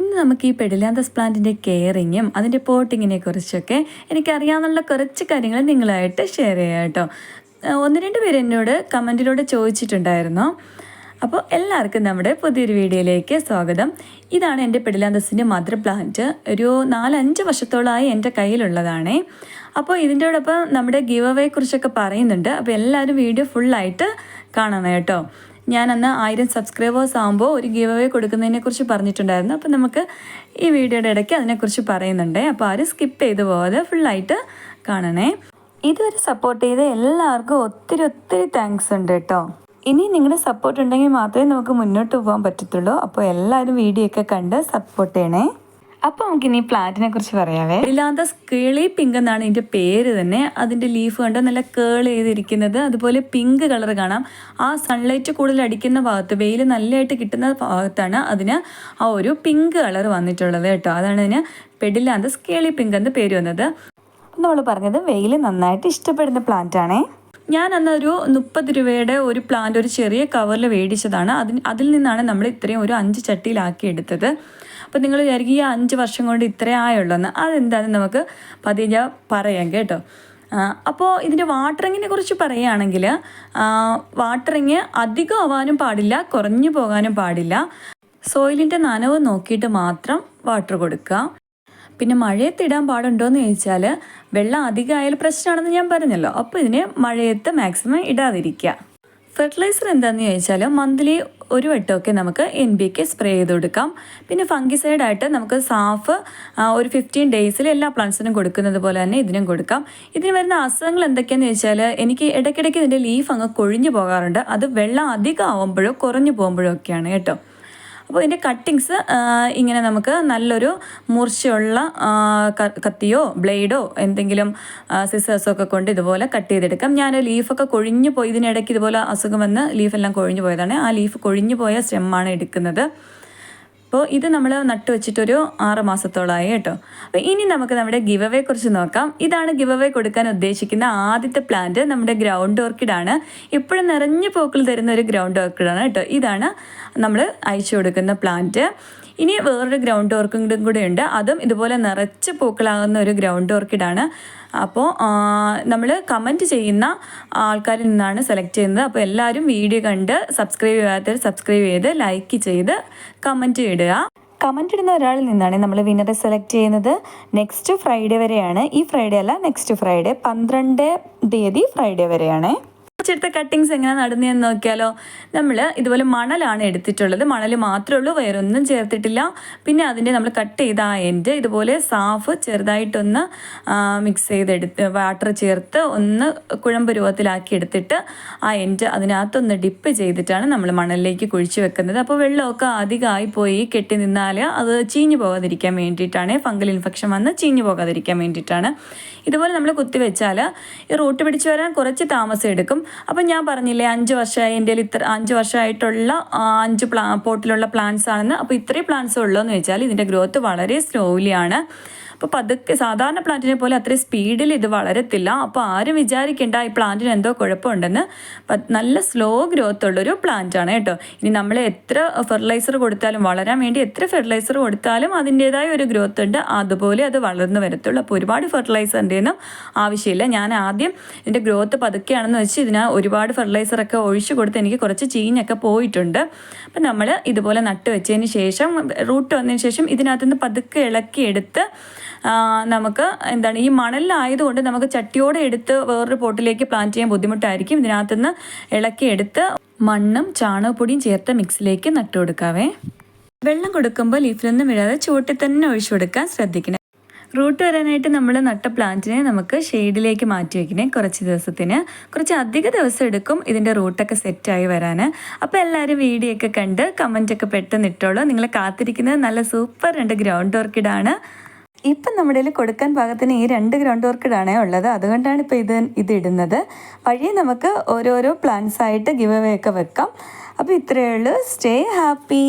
ഇന്ന് നമുക്ക് ഈ പെഡിലാന്തസ് പ്ലാന്റിന്റെ കെയറിങ്ങും അതിന്റെ പോട്ടിങ്ങിനെ കുറിച്ചൊക്കെ എനിക്കറിയാവുന്ന കുറച്ച് കാര്യങ്ങൾ നിങ്ങളായിട്ട് ഷെയർ ചെയ്യാം കേട്ടോ. ഒന്ന് രണ്ട് പേര് എന്നോട് കമന്റിലൂടെ ചോദിച്ചിട്ടുണ്ടായിരുന്നു. അപ്പോൾ എല്ലാവർക്കും നമ്മുടെ പുതിയൊരു വീഡിയോയിലേക്ക് സ്വാഗതം. ഇതാണ് എന്റെ പെഡിലാന്തസിന്റെ മദർ പ്ലാന്റ് ഒരു നാലഞ്ച് വർഷത്തോളമായി എന്റെ കയ്യിലുള്ളതാണേ. അപ്പോൾ ഇതിന്റെയോടൊപ്പം നമ്മുടെ ഗീവ് അവയെ കുറിച്ചൊക്കെ പറയുന്നുണ്ട്. അപ്പോൾ എല്ലാവരും വീഡിയോ ഫുള്ളായിട്ട് കാണണം കേട്ടോ. ഞാൻ അന്ന് ആയിരം സബ്സ്ക്രൈബേഴ്സ് ആകുമ്പോൾ ഒരു ഗീവ് അവേ കൊടുക്കുന്നതിനെ കുറിച്ച് പറഞ്ഞിട്ടുണ്ടായിരുന്നു. അപ്പോൾ നമുക്ക് ഈ വീഡിയോയുടെ ഇടയ്ക്ക് അതിനെക്കുറിച്ച് പറയുന്നുണ്ട്. അപ്പോൾ ആരും സ്കിപ്പ് ചെയ്ത് പോകാതെ ഫുള്ളായിട്ട് കാണണേ. ഇതുവരെ സപ്പോർട്ട് ചെയ്ത എല്ലാവർക്കും ഒത്തിരി ഒത്തിരി താങ്ക്സ് ഉണ്ട് കേട്ടോ. ഇനി നിങ്ങളുടെ സപ്പോർട്ട് ഉണ്ടെങ്കിൽ മാത്രമേ നമുക്ക് മുന്നോട്ട് പോകാൻ പറ്റത്തുള്ളൂ. അപ്പോൾ എല്ലാവരും വീഡിയോ ഒക്കെ കണ്ട് സപ്പോർട്ട് ചെയ്യണേ. അപ്പോൾ നമുക്ക് ഇനി പ്ലാന്റിനെ കുറിച്ച് പറയാവേ. ഇല്ലാത്ത കേളി പിങ്ക് എന്നാണ് ഇതിന്റെ പേര് തന്നെ. അതിന്റെ ലീഫ് കണ്ടോ? നല്ല കേൾ ചെയ്തിരിക്കുന്നത്. അതുപോലെ പിങ്ക് കളർ കാണാം. ആ സൺലൈറ്റ് കൂടുതൽ അടിക്കുന്ന ഭാഗത്ത് വെയിൽ നല്ലതായിട്ട് കിട്ടുന്ന ഭാഗത്താണ് അതിന് ആ ഒരു പിങ്ക് കളർ വന്നിട്ടുള്ളത് കേട്ടോ. അതാണ് ഇതിന് പെഡിലാന്തസ് കിളി പിങ്ക് എന്ന് പേര് വന്നത്. നമ്മൾ പറഞ്ഞത് വെയിൽ നന്നായിട്ട് ഇഷ്ടപ്പെടുന്ന പ്ലാന്റ് ആണേ. ഞാൻ അന്ന് ഒരു മുപ്പത് രൂപയുടെ ഒരു പ്ലാന്റ് ഒരു ചെറിയ കവറിൽ മേടിച്ചതാണ് അതിന് അതിൽ നിന്നാണ് നമ്മൾ ഇത്രയും ഒരു അഞ്ച് ചട്ടിയിലാക്കി എടുത്തത്. അപ്പോൾ നിങ്ങൾ വിചാരിക്കും ഈ അഞ്ച് വർഷം കൊണ്ട് ഇത്രേ ആയുള്ളൂ അതെന്താണെന്ന് നമുക്ക് പതിയെ പറയാം കേട്ടോ. അപ്പോൾ ഇതിന്റെ വാട്ടറിങ്ങിനെ കുറിച്ച് പറയുകയാണെങ്കിൽ വാട്ടറിങ് അധികം ആവാനും പാടില്ല കുറഞ്ഞു പോകാനും പാടില്ല. സോയിലിന്റെ നനവ് നോക്കിയിട്ട് മാത്രം വാട്ടർ കൊടുക്കുക. പിന്നെ മഴയത്ത് ഇടാൻ പാടുണ്ടോ എന്ന് ചോദിച്ചാൽ വെള്ളം അധികമായാൽ പ്രശ്നമാണെന്ന് ഞാൻ പറഞ്ഞല്ലോ. അപ്പോൾ ഇതിന് മഴയത്ത് മാക്സിമം ഇടാതിരിക്കുക. ഫെർട്ടിലൈസർ എന്താണെന്ന് ചോദിച്ചാൽ മന്ത്ലി ഒരു വട്ടമൊക്കെ നമുക്ക് എൻ ബി കെ സ്പ്രേ ചെയ്ത് കൊടുക്കാം പിന്നെ ഫംഗിസൈഡ് ആയിട്ട് നമുക്ക് സാഫ് ഒരു ഫിഫ്റ്റീൻ ഡേയ്സിൽ എല്ലാ പ്ലാന്റ്സിനും കൊടുക്കുന്നത് പോലെ തന്നെ ഇതിനും കൊടുക്കാം. ഇതിന് വരുന്ന അസുഖങ്ങൾ എന്തൊക്കെയാന്ന് ചോദിച്ചാൽ എനിക്ക് ഇടയ്ക്കിടയ്ക്ക് ഇതിന്റെ ലീഫ് അങ്ങ് കൊഴിഞ്ഞു പോകാറുണ്ട്. അത് വെള്ളം അധികം ആവുമ്പോഴോ കുറഞ്ഞു പോകുമ്പോഴോ ഒക്കെയാണ് കേട്ടോ. അപ്പോൾ ഇതിന്റെ കട്ടിങ്സ് ഇങ്ങനെ നമുക്ക് നല്ലൊരു മൂർച്ചയുള്ള കത്തിയോ ബ്ലേഡോ എന്തെങ്കിലും സിസേഴ്സോ ഒക്കെ കൊണ്ട് ഇതുപോലെ കട്ട് ചെയ്തെടുക്കാം. ഞാൻ ലീഫൊക്കെ കൊഴിഞ്ഞു പോയി ഇതിനിടയ്ക്ക് ഇതുപോലെ അസുഖം വന്ന് ലീഫെല്ലാം കൊഴിഞ്ഞു പോയതാണ്. ആ ലീഫ് കൊഴിഞ്ഞു പോയ സ്റ്റെമ്മാണ് എടുക്കുന്നത്. അപ്പോൾ ഇത് നമ്മൾ നട്ടു വെച്ചിട്ടൊരു ആറ് മാസത്തോളമായി കേട്ടോ. അപ്പോൾ ഇനി നമുക്ക് നമ്മുടെ ഗിവ് അവേ കുറിച്ച് നോക്കാം. ഇതാണ് ഗിവ് അവേ കൊടുക്കാൻ ഉദ്ദേശിക്കുന്ന ആദ്യത്തെ പ്ലാന്റ് നമ്മുടെ ഗ്രൗണ്ട് ഓർക്കിഡാണ് ഇപ്പോഴും നിറഞ്ഞു പൂക്കൾ തരുന്ന ഒരു ഗ്രൗണ്ട് ഓർക്കിഡാണ് കേട്ടോ. ഇതാണ് നമ്മൾ അയച്ചു കൊടുക്കുന്ന പ്ലാന്റ് ഇനി വേറൊരു ഗ്രൗണ്ട് ഓർക്കിഡും കൂടെ ഉണ്ട്. അതും ഇതുപോലെ നിറച്ച് പൂക്കളാകുന്ന ഒരു ഗ്രൗണ്ട് ഓർക്കിഡാണ് അപ്പോൾ നമ്മൾ കമന്റ് ചെയ്യുന്ന ആൾക്കാരിൽ നിന്നാണ് സെലക്ട് ചെയ്യുന്നത്. അപ്പോൾ എല്ലാവരും വീഡിയോ കണ്ട് സബ്സ്ക്രൈബ് ചെയ്യാത്തവർ സബ്സ്ക്രൈബ് ചെയ്ത് ലൈക്ക് ചെയ്ത് കമന്റ് ഇടുക. കമന്റ് ഇടുന്ന ഒരാളിൽ നിന്നാണ് നമ്മൾ വിന്നറെ സെലക്ട് ചെയ്യുന്നത്. നെക്സ്റ്റ് ഫ്രൈഡേ വരെയാണ്. ഈ ഫ്രൈഡേ അല്ല നെക്സ്റ്റ് ഫ്രൈഡേ പന്ത്രണ്ട് തീയതി ഫ്രൈഡേ വരെയാണ്. ചെടുത്ത കട്ടിങ്സ് എങ്ങനെ നടുന്നതെന്ന് നോക്കിയാലോ നമ്മൾ ഇതുപോലെ മണലാണ് എടുത്തിട്ടുള്ളത്. മണൽ മാത്രമേ ഉള്ളൂ വേറൊന്നും ചേർത്തിട്ടില്ല. പിന്നെ അതിന്റെ നമ്മൾ കട്ട് ചെയ്ത ആ എൻഡ് ഇതുപോലെ സാഫ് ചെറുതായിട്ടൊന്ന് മിക്സ് ചെയ്തെടുത്ത് വാട്ടർ ചേർത്ത് ഒന്ന് കുഴമ്പ് രൂപത്തിലാക്കി എടുത്തിട്ട് ആ എൻഡ് അതിനകത്തൊന്ന് ഡിപ്പ് ചെയ്തിട്ടാണ് നമ്മൾ മണലിലേക്ക് കുഴിച്ച് വെക്കുന്നത്. അപ്പോൾ വെള്ളമൊക്കെ അധികമായി പോയി കെട്ടി നിന്നാൽ അത് ചീഞ്ഞു പോകാതിരിക്കാൻ വേണ്ടിയിട്ടാണ്. ഫംഗൽ ഇൻഫെക്ഷൻ വന്ന് ചീഞ്ഞു പോകാതിരിക്കാൻ വേണ്ടിയിട്ടാണ്. ഇതുപോലെ നമ്മൾ കുത്തി വെച്ചാൽ ഈ റൂട്ട് പിടിച്ചു വരാൻ കുറച്ച് താമസം എടുക്കും. അപ്പം ഞാൻ പറഞ്ഞില്ലേ അഞ്ച് വർഷമായി എന്റെ ഇത്ര അഞ്ച് വർഷമായിട്ടുള്ള അഞ്ച് പ്ലാ പോട്ടിലുള്ള പ്ലാന്റ്സ് ആണെന്ന്. അപ്പോൾ ഇത്രയും പ്ലാന്റ്സ് ഉള്ളതെന്ന് വെച്ചാൽ ഇതിന്റെ ഗ്രോത്ത് വളരെ സ്ലോലിയാണ് അപ്പോൾ പതുക്കെ സാധാരണ പ്ലാന്റിനെ പോലെ അത്രയും സ്പീഡിൽ ഇത് വളരത്തില്ല. അപ്പോൾ ആരും വിചാരിക്കേണ്ട ഈ പ്ലാന്റിന് എന്തോ കുഴപ്പമുണ്ടെന്ന്. നല്ല സ്ലോ ഗ്രോത്ത് ഉള്ളൊരു പ്ലാന്റാണ് കേട്ടോ. ഇനി നമ്മൾ എത്ര ഫെർട്ടിലൈസർ കൊടുത്താലും വളരാൻ വേണ്ടി എത്ര ഫെർട്ടിലൈസർ കൊടുത്താലും അതിന്റെതായ ഒരു ഗ്രോത്ത് ഉണ്ട്. അതുപോലെ അത് വളർന്നു വരത്തുള്ളൂ. അപ്പോൾ ഒരുപാട് ഫെർട്ടിലൈസറിന്റെ ആവശ്യമില്ല. ഞാൻ ആദ്യം ഇതിന്റെ ഗ്രോത്ത് പതുക്കെയാണെന്ന് വെച്ച് ഇതിന് ഒരുപാട് ഫെർട്ടിലൈസറൊക്കെ ഒഴിച്ചു കൊടുത്ത് എനിക്ക് കുറച്ച് ചീഞ്ഞൊക്കെ പോയിട്ടുണ്ട്. അപ്പം നമ്മൾ ഇതുപോലെ നട്ട് വെച്ചതിന് ശേഷം റൂട്ട് വന്നതിന് ശേഷം ഇതിനകത്തുനിന്ന് പതുക്കെ ഇളക്കിയെടുത്ത് നമുക്ക് എന്താണ് ഈ മണലിലായതുകൊണ്ട് നമുക്ക് ചട്ടിയോടെ എടുത്ത് വേറൊരു പോട്ടിലേക്ക് പ്ലാന്റ് ചെയ്യാൻ ബുദ്ധിമുട്ടായിരിക്കും. ഇതിനകത്തുനിന്ന് ഇളക്കിയെടുത്ത് മണ്ണും ചാണകപ്പൊടിയും ചേർത്ത മിക്സിലേക്ക് നട്ടു കൊടുക്കാവേ വെള്ളം കൊടുക്കുമ്പോൾ ലീഫിലൊന്നും വീഴാതെ ചുവട്ടിൽ തന്നെ ഒഴിച്ചു കൊടുക്കാൻ ശ്രദ്ധിക്കണം. റൂട്ട് വരാനായിട്ട് നമ്മൾ നട്ട പ്ലാന്റിനെ നമുക്ക് ഷെയ്ഡിലേക്ക് മാറ്റി വയ്ക്കണേ കുറച്ച് ദിവസത്തിന്. കുറച്ച് അധിക ദിവസം എടുക്കും ഇതിന്റെ റൂട്ടൊക്കെ സെറ്റായി വരാൻ അപ്പോൾ എല്ലാവരും വീഡിയോ ഒക്കെ കണ്ട് കമന്റൊക്കെ പെട്ടെന്ന് ഇട്ടോളൂ. നിങ്ങൾ കാത്തിരിക്കുന്നത് നല്ല സൂപ്പർ രണ്ട് ഗ്രൗണ്ട് ഓർക്കിഡാണ് ഇപ്പം നമ്മുടെ കൊടുക്കാൻ പാകത്തിന് ഈ രണ്ട് ഗ്രൗണ്ട് ഓർക്കിഡാണേ ഉള്ളത്. അതുകൊണ്ടാണ് ഇപ്പോൾ ഇത് ഇത് ഇടുന്നത്. വഴി നമുക്ക് ഓരോരോ പ്ലാന്റ്സ് ആയിട്ട് ഗിവ് അവേ ഒക്കെ വെക്കാം. അപ്പോൾ ഇത്രയേ ഉള്ളൂ. Stay happy